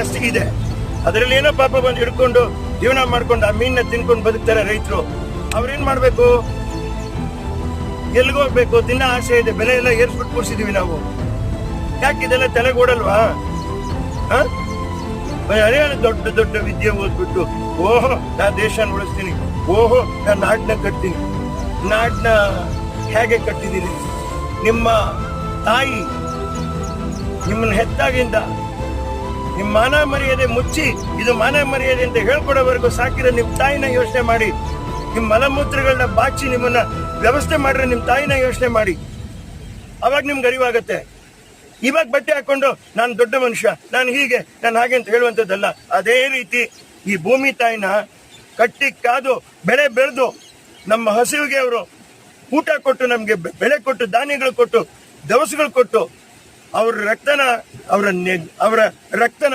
ಇದೆ. ಅದರಲ್ಲಿ ಏನೋ ಪಾಪ ಬಂದು ಹಿಡ್ಕೊಂಡು ಜೀವನ ಮಾಡ್ಕೊಂಡು ಆ ಮೀನ್ನ ತಿನ್ಕೊಂಡು ಬದುಕ್ತಾರೆ ರೈತರು. ಅವ್ರೇನ್ ಮಾಡ್ಬೇಕು? ಎಲ್ಲಿಗೆ ಹೋಗ್ಬೇಕು? ದಿನ ಆಸೆ ಇದೆ. ಬೆಲೆ ಎಲ್ಲ ಏರ್ಸ್ಬಿಟ್ಟು ಕೂರ್ಸಿದೀವಿ ನಾವು. ಯಾಕೆ ಇದೆಲ್ಲ ತಲೆಗೂಡಲ್ವಾ ಹ? ಅದೇ ದೊಡ್ಡ ದೊಡ್ಡ ವಿದ್ಯೆ ಓದ್ಬಿಟ್ಟು, ಓಹೋ, ನಾ ದೇಶನ ಉಳಿಸ್ತೀನಿ. ಓಹೋ, ನಾ ನಾಡ್ನ ಕಟ್ತೀನಿ. ನಾಡ್ನ ಹೇಗೆ ಕಟ್ಟಿದ್ದೀನಿ? ನಿಮ್ಮ ತಾಯಿ ನಿಮ್ಮನ್ನ ಹೆತ್ತಾಗಿಂದ ನಿಮ್ಮ ಮಾನ ಮರ್ಯಾದೆ ಮುಚ್ಚಿ, ಇದು ಮಾನ ಮರ್ಯಾದೆ ಅಂತ ಹೇಳ್ಕೊಡೋವರೆಗೂ ಸಾಕಿರೋ ನಿಮ್ಮ ತಾಯಿನ ಯೋಚನೆ ಮಾಡಿ. ನಿಮ್ಮ ಮಲಮೂತ್ರಗಳನ್ನ ಬಾಚಿ ನಿಮ್ಮನ್ನ ವ್ಯವಸ್ಥೆ ಮಾಡ್ರೆ ನಿಮ್ಮ ತಾಯಿನ ಯೋಚನೆ ಮಾಡಿ. ಅವಾಗ ನಿಮ್ಗೆ ಅರಿವಾಗತ್ತೆ. ಇವಾಗ ಬಟ್ಟೆ ಹಾಕೊಂಡು, ನಾನು ದೊಡ್ಡ ಮನುಷ್ಯ, ನಾನು ಹೀಗೆ, ನಾನು ಹಾಗೆ ಅಂತ ಹೇಳುವಂಥದ್ದಲ್ಲ. ಅದೇ ರೀತಿ ಈ ಭೂಮಿ ತಾಯಿನ ಕಟ್ಟಿ ಕಾದು, ಬೆಳೆ ಬೆಳೆದು, ನಮ್ಮ ಹಸಿವಿಗೆ ಅವರು ಊಟ ಕೊಟ್ಟು, ನಮಗೆ ಬೆಳೆ ಕೊಟ್ಟು, ಧಾನ್ಯಗಳು ಕೊಟ್ಟು, ದವಸಗಳು ಕೊಟ್ಟು ಅವ್ರ ರಕ್ತನ ಅವರ ಅವರ ರಕ್ತನ